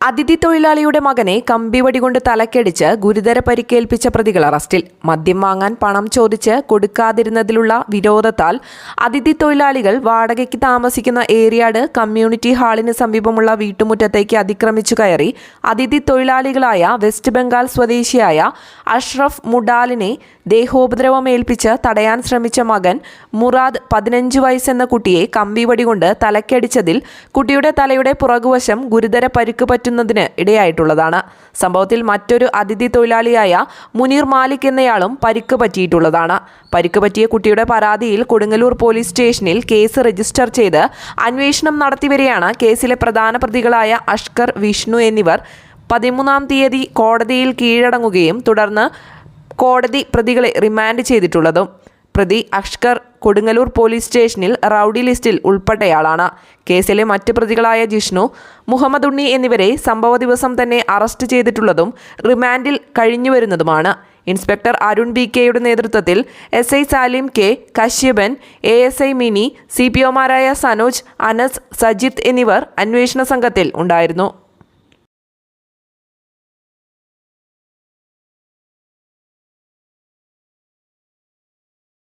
അതിഥി തൊഴിലാളിയുടെ മകനെ കമ്പിവടി കൊണ്ട് തലക്കടിച്ച് ഗുരുതര പരിക്കേൽപ്പിച്ച പ്രതികൾ അറസ്റ്റിൽ. മദ്യം വാങ്ങാൻ പണം ചോദിച്ച് കൊടുക്കാതിരുന്നതിലുള്ള വിരോധത്താൽ അതിഥി തൊഴിലാളികൾ വാടകയ്ക്ക് താമസിക്കുന്ന ഏരിയാട് കമ്മ്യൂണിറ്റി ഹാളിന് സമീപമുള്ള വീട്ടുമുറ്റത്തേക്ക് അതിക്രമിച്ചു കയറി. അതിഥി തൊഴിലാളികളായ വെസ്റ്റ് ബംഗാൾ സ്വദേശിയായ അഷ്റഫ് മുഡാലിനെ ദേഹോപദ്രവമേൽപ്പിച്ച് തടയാൻ ശ്രമിച്ച മകൻ മുറാദ് പതിനഞ്ച് വയസ്സെന്ന കുട്ടിയെ കമ്പിവടി കൊണ്ട് തലക്കടിച്ചതിൽ കുട്ടിയുടെ തലയുടെ പുറകുവശം ഗുരുതര പരുക്ക് പറ്റുന്നതിന് ഇടയായിട്ടുള്ളതാണ്. സംഭവത്തിൽ മറ്റൊരു അതിഥി തൊഴിലാളിയായ മുനീർ മാലിക് എന്നയാളും പരിക്ക് പറ്റിയിട്ടുള്ളതാണ്. പരിക്ക് പറ്റിയ കുട്ടിയുടെ പരാതിയിൽ കൊടുങ്ങല്ലൂർ പോലീസ് സ്റ്റേഷനിൽ കേസ് രജിസ്റ്റർ ചെയ്ത് അന്വേഷണം നടത്തിവരെയാണ് കേസിലെ പ്രധാന പ്രതികളായ അഷ്കർ വിഷ്ണു എന്നിവർ. പതിമൂന്നാം തീയതി കോടതിയിൽ കീഴടങ്ങുകയും തുടർന്ന് കോടതി പ്രതികളെ റിമാൻഡ് ചെയ്തിട്ടുള്ളതും. പ്രതി അഷ്കർ കൊടുങ്ങല്ലൂർ പോലീസ് സ്റ്റേഷനിൽ റൌഡി ലിസ്റ്റിൽ ഉൾപ്പെട്ടയാളാണ്. കേസിലെ മറ്റ് പ്രതികളായ ജിഷ്ണു മുഹമ്മദ് ഉണ്ണി എന്നിവരെ സംഭവ ദിവസം തന്നെ അറസ്റ്റ് ചെയ്തിട്ടുള്ളതും റിമാൻഡിൽ കഴിഞ്ഞുവരുന്നതുമാണ്. ഇൻസ്പെക്ടർ അരുൺ ബി കെയുടെ നേതൃത്വത്തിൽ S I Salim K Kashyapan A S I Mini C P ഒമാരായ Sanoj Anas Sajith എന്നിവർ അന്വേഷണ സംഘത്തിൽ ഉണ്ടായിരുന്നു.